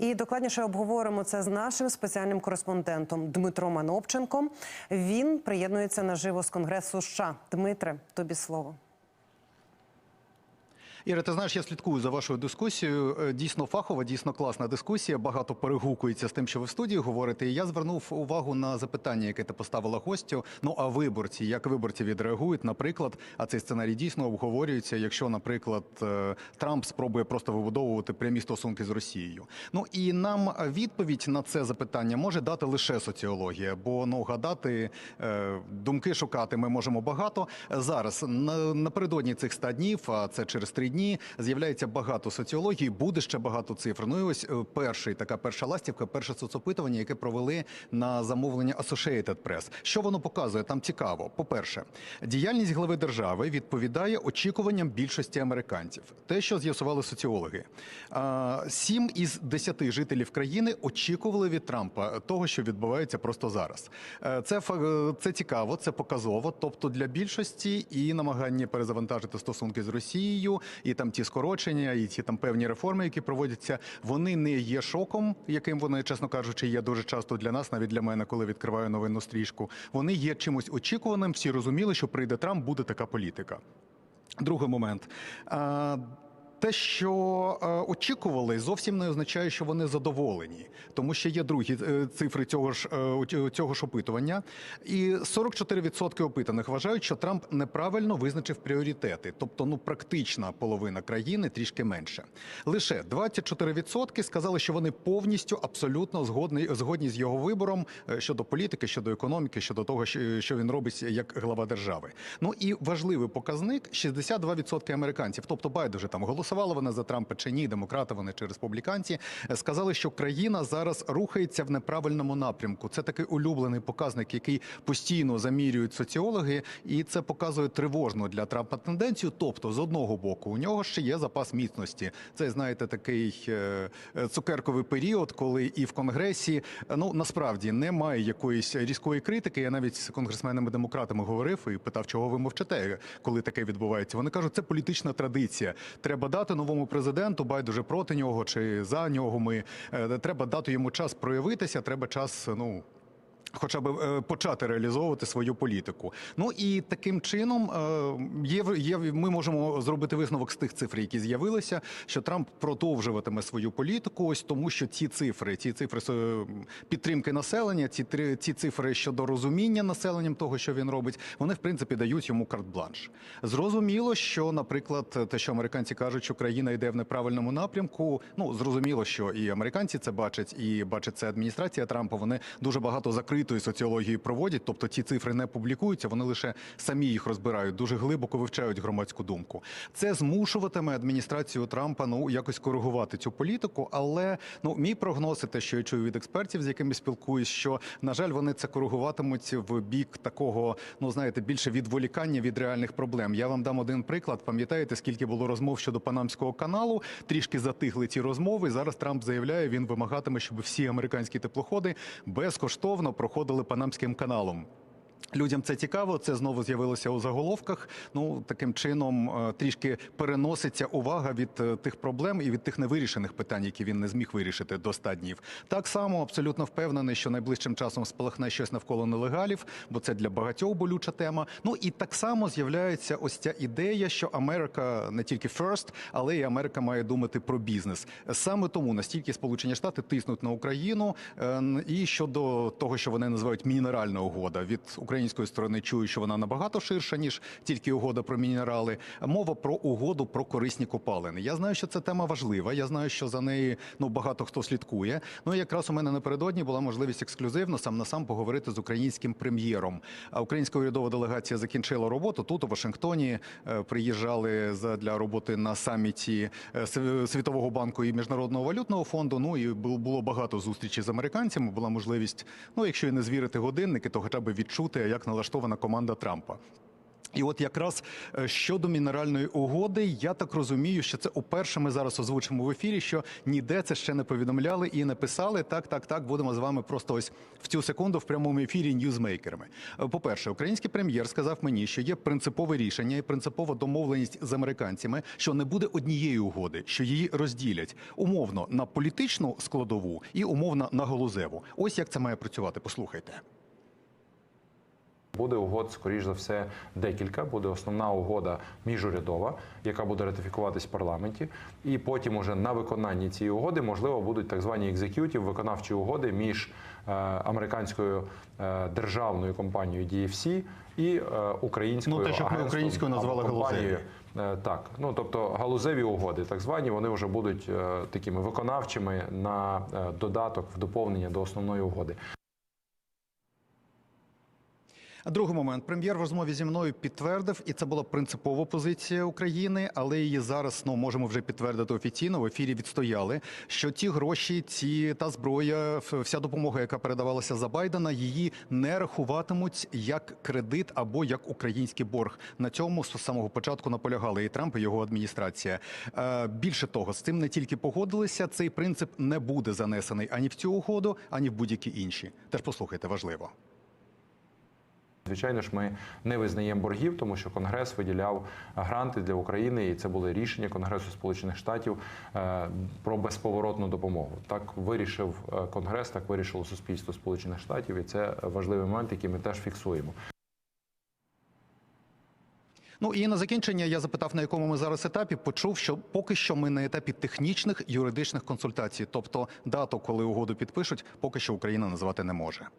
І докладніше обговоримо це з нашим спеціальним кореспондентом Дмитром Анопченком. Він приєднується наживо з конгресу. США. Дмитре, тобі слово. Іра, ти знаєш, я слідкую за вашою дискусією. Е, Дійсно фахова, дійсно класна дискусія. Багато перегукується з тим, що ви в студії говорите. І я звернув увагу на запитання, яке ти поставила гостю. Ну а виборці, як виборці відреагують, наприклад, а цей сценарій дійсно обговорюється, якщо, наприклад, е, Трамп спробує просто вибудовувати прямі стосунки з Росією. Ну і нам відповідь на це запитання може дати лише соціологія, бо ну гадати е, думки шукати ми можемо багато. Зараз на- напередодні цих 100 днів, а це через три дні, з'являється багато соціології, буде ще багато цифр. Ну і ось е, перший така перша ластівка, перше соцопитування, яке провели на замовлення Associated Press. Що воно показує? Там цікаво. По-перше, діяльність глави держави відповідає очікуванням більшості американців. Те, що з'ясували соціологи, сім із десяти жителів країни очікували від Трампа того, що відбувається просто зараз. Е, Це фа- це цікаво, це показово. Тобто для більшості і намагання перезавантажити стосунки з Росією, і там ті скорочення, і ті там певні реформи, які проводяться, вони не є шоком, яким вони, чесно кажучи, є дуже часто для нас, навіть для мене, коли відкриваю новинну стрічку. Вони є чимось очікуваним. Всі розуміли, що прийде Трамп, буде така політика. Другий момент. Те, що е, очікували, зовсім не означає, що вони задоволені, тому що є другі е, цифри цього ж е, цього ж опитування. І 44% опитаних вважають, що Трамп неправильно визначив пріоритети, тобто ну практична половина країни трішки менше. Лише 24% сказали, що вони повністю абсолютно згодні, згодні з його вибором щодо політики, щодо економіки, щодо того, що він робить як глава держави. Ну і важливий показник: 62% американців, тобто байдуже там голосували вони за Трампа чи ні, демократи вони чи республіканці, е, сказали, що країна зараз рухається в неправильному напрямку. Це такий улюблений показник, який постійно замірюють соціологи, і це показує тривожну для Трампа тенденцію. Тобто, з одного боку, у нього ще є запас міцності. Це знаєте, такий е, е, цукерковий період, коли і в конгресі ну насправді немає якоїсь різкої критики. Я навіть з конгресменами демократами говорив і питав, чого ви мовчите, коли таке відбувається. Вони кажуть, це політична традиція. Треба дати новому президенту, байдуже проти нього чи за нього. Ми е, треба дати йому час проявитися. Треба час, ну. Хоча б е, почати реалізовувати свою політику. Ну і таким чином е, є, є ми можемо зробити висновок з тих цифр, які з'явилися, що Трамп продовжуватиме свою політику. Ось тому, що ці цифри, ці цифри е, підтримки населення, ці ці цифри щодо розуміння населенням того, що він робить, вони в принципі дають йому карт-бланш. Зрозуміло, що, наприклад, те, що американці кажуть, що країна йде в неправильному напрямку. Ну зрозуміло, що і американці це бачать, і бачить це адміністрація Трампа. Вони дуже багато закритої соціології проводять, тобто ці цифри не публікуються, вони лише самі їх розбирають, дуже глибоко вивчають громадську думку. Це змушуватиме адміністрацію Трампа ну якось коригувати цю політику. Але ну мій прогноз і те, що я чую від експертів, з якими спілкуюсь, що на жаль, вони це коригуватимуть в бік такого, ну знаєте, більше відволікання від реальних проблем. Я вам дам один приклад. Пам'ятаєте, скільки було розмов щодо Панамського каналу? Трішки затихли ці розмови. Зараз Трамп заявляє, він вимагатиме, щоб всі американські теплоходи безкоштовно проходили Панамським каналом. Людям це цікаво, це знову з'явилося у заголовках. Ну таким чином е, трішки переноситься увага від е, тих проблем і від тих невирішених питань, які він не зміг вирішити до 100 днів. Так само абсолютно впевнений, що найближчим часом спалахне щось навколо нелегалів, бо це для багатьох болюча тема. Ну і так само з'являється ось ця ідея, що Америка не тільки first, але і Америка має думати про бізнес. Саме тому настільки Сполучені Штати тиснуть на Україну, е, і щодо того, що вони називають мінеральна угода від української сторони чую, що вона набагато ширша ніж тільки угода про мінерали. Мова про угоду про корисні копалини. Я знаю, що це тема важлива. Я знаю, що за неї ну багато хто слідкує. Ну якраз у мене напередодні була можливість ексклюзивно сам на сам поговорити з українським прем'єром. А українська урядова делегація закінчила роботу тут у Вашингтоні. е, Приїжджали для роботи на саміті е, Світового банку і міжнародного валютного фонду. Ну і було багато зустрічей з американцями. Була можливість, ну якщо і не звірити годинники, то хоча б відчути, як налаштована команда Трампа. І от якраз е, щодо мінеральної угоди, я так розумію, що це уперше ми зараз озвучимо в ефірі, що ніде це ще не повідомляли і не писали. Так, так, так, будемо з вами просто ось в цю секунду в прямому ефірі ньюзмейкерами. Е, По-перше, український прем'єр сказав мені, що є принципове рішення і принципова домовленість з американцями, що не буде однієї угоди, що її розділять умовно на політичну складову і умовно на галузеву. Ось як це має працювати. Послухайте. Буде угод, скоріш за все, декілька. Буде основна угода міжурядова, яка буде ратифікуватись в парламенті. І потім, уже на виконанні цієї угоди, можливо, будуть так звані екзекютів, виконавчі угоди між е, американською е, державною компанією DFC і е, українською Ну, те, що ми українською назвали. Е, Так, ну тобто галузеві угоди, так звані, вони вже будуть такими виконавчими на додаток в доповнення до основної угоди. Другий момент. Прем'єр в розмові зі мною підтвердив, і це була принципова позиція України, але її зараз ну можемо вже підтвердити офіційно. В ефірі відстояли, що ті гроші, ці та зброя, вся допомога, яка передавалася за Байдена, її не рахуватимуть як кредит або як український борг. На цьому з самого початку наполягали і Трамп, і його адміністрація. Е, Більше того, з цим не тільки погодилися. Цей принцип не буде занесений ані в цю угоду, ані в будь-які інші. Теж послухайте, важливо. Звичайно ж, ми не визнаємо боргів, тому що Конгрес виділяв гранти для України, і це були рішення Конгресу Сполучених Штатів е, про безповоротну допомогу. Так вирішив е, Конгрес, так вирішило суспільство Сполучених Штатів, і це важливий момент, який ми теж фіксуємо. Ну і на закінчення я запитав, на якому ми зараз етапі. Почув, що поки що ми на етапі технічних юридичних консультацій, тобто дату, коли угоду підпишуть, поки що Україна назвати не може.